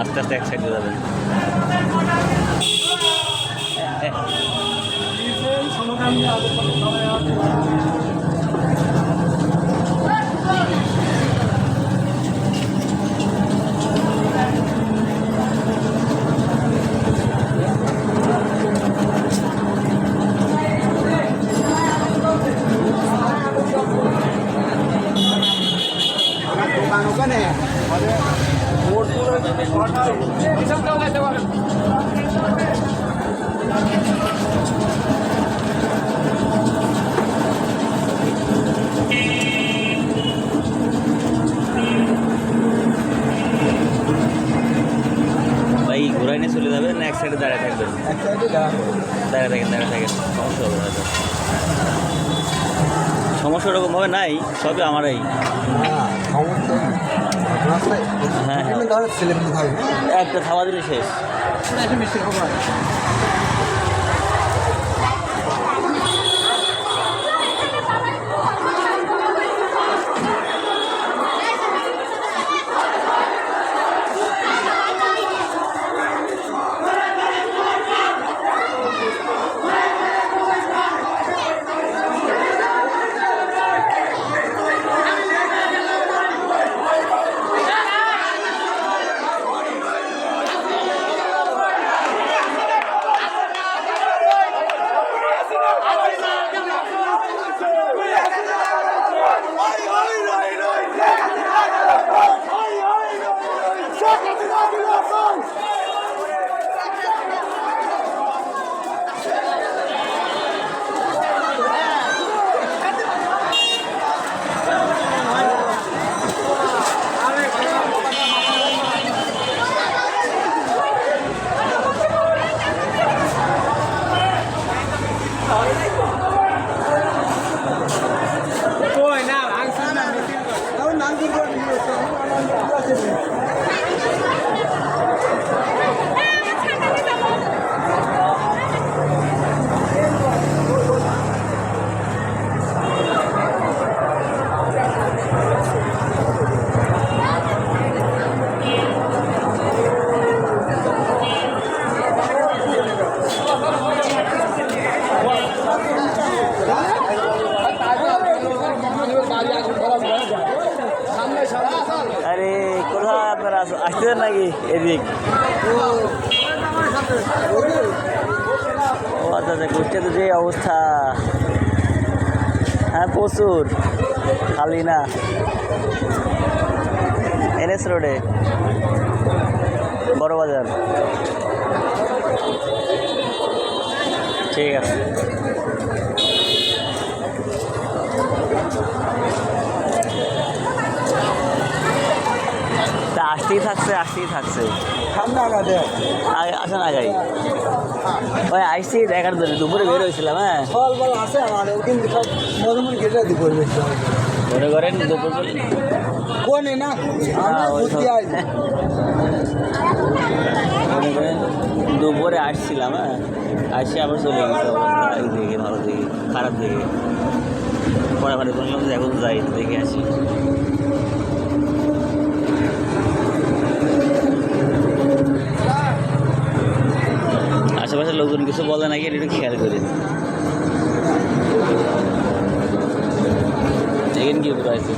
আস্তে আস্তে এক সাইডে যাবেন দোকান ওখানে ভাই ঘোরাই নিয়ে চলে যাবেন না এক সাইডে দাঁড়িয়ে থাকবেন? দাঁড়িয়ে থাকেন দাঁড়িয়ে থাকেন সমস্যা হবে হয়তো সমস্যা ওরকমভাবে নাই সবই আমারই। হ্যাঁ সমস্যা হ্যাঁ, একটা খাওয়া দিলে শেষ। 头。আসতেছেন নাকি এদিক? ও আচ্ছা আচ্ছা কুষ্টিয়াতে যে অবস্থা। হ্যাঁ প্রচুর। খালি না। এনএস রোডে। বড় বাজার। ঠিক আছে। আসতেই থাকছে আসতেই থাকছে। আগে আসেন আগাই ওই আইসি দেখার জন্য দুপুরে বের হয়েছিলাম হ্যাঁ। মনে করেন দুপুর কোনে না? আসি মনে করেন দুপুরে আসছিলাম হ্যাঁ। আসে আবার চলে গেছে অবস্থা এই দিকে ভালো দিকে খারাপ দিকে। পরে পরে বললাম যে এখন যাই দেখে আসি। লোকজন কিছু বলে নাকি এটা একটু খেয়াল করি। দেখেন কি আছে